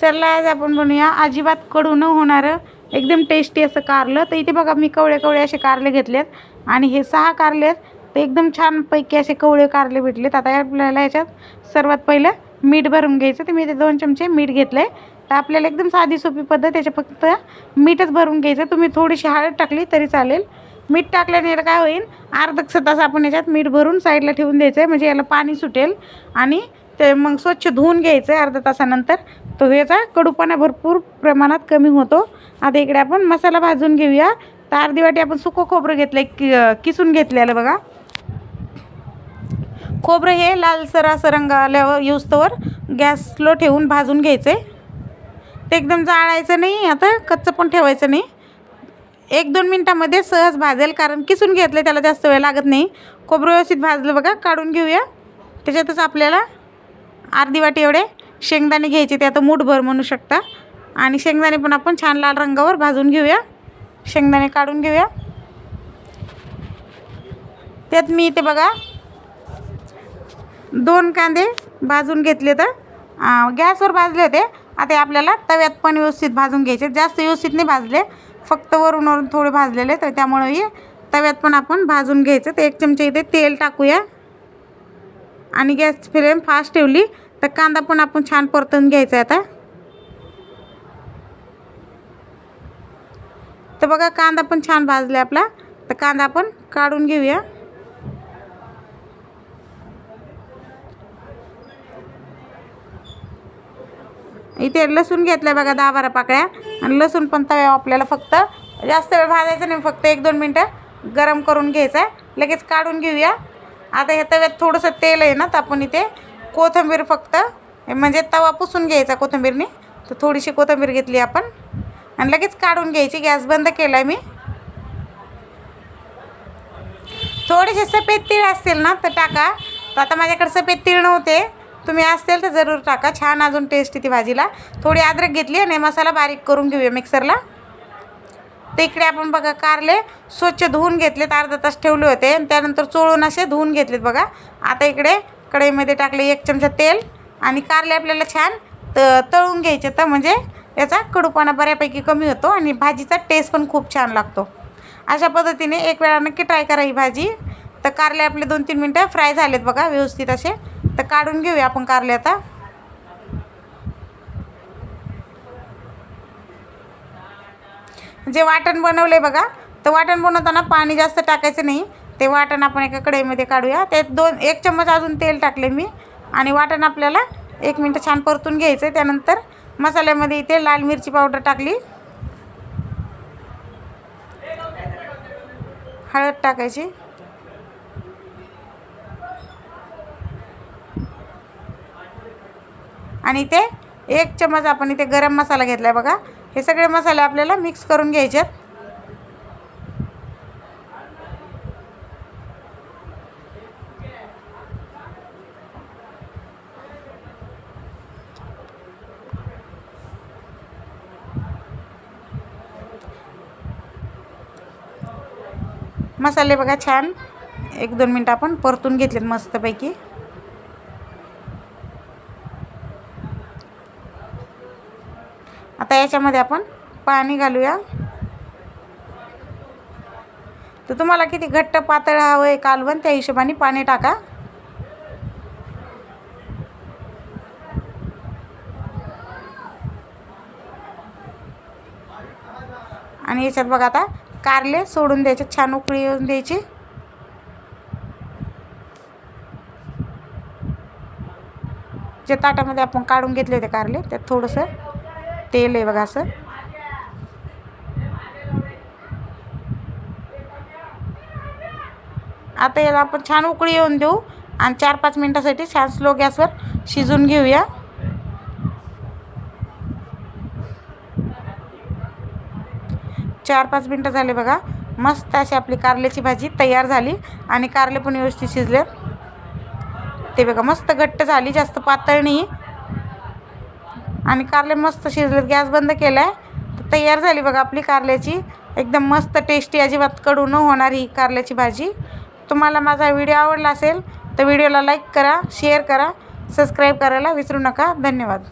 चला आज आपण बनवूया अजिबात कडू न होणारं एकदम टेस्टी असं कारलं. तर इथे बघा मी कवळे कवळे असे कारले घेतलेत. आणि हे सहा कारले आहेत. तर एकदम छानपैकी असे कवळे कारले भेटलेत. आता आपल्याला याच्यात सर्वात पहिलं मीठ भरून घ्यायचं. तर मी ते दोन चमचे मीठ घेतलं आहे तर आपल्याला एकदम साधी सोपी पद्धत याच्या फक्त मीठच भरून घ्यायचं. तुम्ही थोडीशी हळद टाकली तरी चालेल. मीठ टाकल्याने काय होईल? अर्धा तास आपण याच्यात मीठ भरून साईडला ठेवून द्यायचं आहे म्हणजे याला पाणी सुटेल. आणि ते मग स्वच्छ धुवून घ्यायचं आहे अर्धा तासानंतर. तो ह्याचा कडूपणा भरपूर प्रमाणात कमी होतो. आता इकडे आपण मसाला भाजून घेऊया. तर अर्धी वाटी आपण सुकं खोबरं घेतलं कि किसून घेतलेलं बघा. खोबरं हे लालसर असं रंग आल्यावर युस्तवर गॅस स्लो ठेवून भाजून घ्यायचं आहे ते एकदम जाळायचं नाही आता कच्चं पण ठेवायचं नाही. एक दोन मिनटामध्ये सहज भाजेल कारण किसून घेतलं त्याला जास्त वेळ लागत नाही. खोबरं व्यवस्थित भाजलं बघा काढून घेऊया. त्याच्यातच आपल्याला अर्धी वाटी एवढे शेंगदाणे घ्यायचे ते आता मूठभर म्हणू शकता. आणि शेंगदाणे पण आपण छान लाल रंगावर भाजून घेऊया. शेंगदाणे काढून घेऊया. त्यात मी इथे बघा दोन कांदे भाजून घेतले तर गॅसवर भाजले होते. आता हे आपल्याला तव्यात पण व्यवस्थित भाजून घ्यायचे. जास्त व्यवस्थित नाही भाजले. फक्त वरून वरून थोडे भाजलेले तर त्यामुळेही तव्यात पण आपण भाजून घ्यायचं. तर एक चमचा इथे तेल टाकूया. आणि गॅस फ्लेम फास्ट ठेवली. तर कांदा पण आपण छान परतून घ्यायचा आहे आता. तर बघा कांदा पण छान भाजला आपला. तर कांदा आपण काढून घेऊया. इथे लसूण घेतलं बघा दहा बारा पाकळ्या. आणि लसूण पण तव्या आपल्याला फक्त जास्त वेळ भाजायचं नाही फक्त एक दोन मिनटं गरम करून घ्यायचं आहे. लगेच काढून घेऊया. आता ह्या तव्यात थोडंसं तेल आहे ना तर आपण इथे कोथिंबीर फक्त म्हणजे तवा पुसून घ्यायचा कोथिंबीरने. तर थोडीशी कोथिंबीर घेतली आपण. आणि लगेच काढून घ्यायची गॅस बंद केला आहे मी. थोडेसे सफेद तीळ असतील ना तर टाका. तर आता माझ्याकडे सफेद तीळ नव्हते. तुम्ही असतील तर जरूर टाका. छान अजून टेस्ट येते भाजीला. थोडी अद्रक घेतली आणि मसाला बारीक करून घेऊया मिक्सरला तर इकडे आपण बघा कारले स्वच्छ धुवून घेतलेत अर्धा तास ठेवले होते. आणि त्यानंतर चोळून असे धुवून घेतलेत बघा. आता इकडे कढईमध्ये टाकले एक चमचा तेल आणि कारले आपल्याला छान त तळून घ्यायचे. तर म्हणजे याचा कडूपणा बऱ्यापैकी कमी होतो आणि भाजीचा टेस्ट पण खूप छान लागतो. अशा पद्धतीने एक वेळा नक्की ट्राय करा ही भाजी. तर कारले आपले दोन तीन मिनटं फ्राय झालेत बघा व्यवस्थित असे. तर काढून घेऊया आपण कारले आता. जे वाटण बनवलं आहे बघा तर वाटण बनवताना पाणी जास्त टाकायचं नाही. ते वाटण आपण एका कढईमध्ये काढूया. त्यात दोन एक चम्मच अजून तेल टाकले मी. आणि वाटण आपल्याला एक मिनटं छान परतून घ्यायचं आहे त्यानंतर मसाल्यामध्ये इथे लाल मिरची पावडर टाकली. हळद टाकायची. आणि ते एक चम्मच आपण इथे गरम मसाला घेतला आहे बघा. हे सगळे मसाले आपल्याला मिक्स करून घ्यायचे मसाले बघा छान. एक दोन मिनटं आपण परतून घेतलेत मस्तपैकी. आता याच्यामध्ये आपण पाणी घालूया. तर तुम्हाला किती घट्ट पातळ हवं आहे कालवण त्या हिशोबाने पाणी टाका. आणि याच्यात बघा आता कारले सोडून द्यायचे छान उकळी येऊन द्यायची. जे ताटामध्ये आपण काढून घेतले होते कारले त्यात थोडंसं तेल आहे बघा असं. आता याला आपण छान उकळी येऊन देऊ. आणि चार पाच मिनटासाठी छान स्लो गॅसवर शिजून घेऊया. चार पाच मिनटं झाले बघा. मस्त अशी आपली कारल्याची भाजी तयार झाली. आणि कारले पण व्यवस्थित शिजले ते बघा मस्त घट्ट झाली. जास्त पातळ नाही. आणि कारले मस्त शिजलेत. गॅस बंद केला आहे तर तयार झाली बघा आपली कारल्याची. एकदम मस्त टेस्टी अजिबात कडू न होणारी कारल्याची भाजी. तुम्हाला माझा व्हिडिओ आवडला असेल तर व्हिडिओला लाईक करा शेअर करा सबस्क्राईब करायला विसरू नका. धन्यवाद.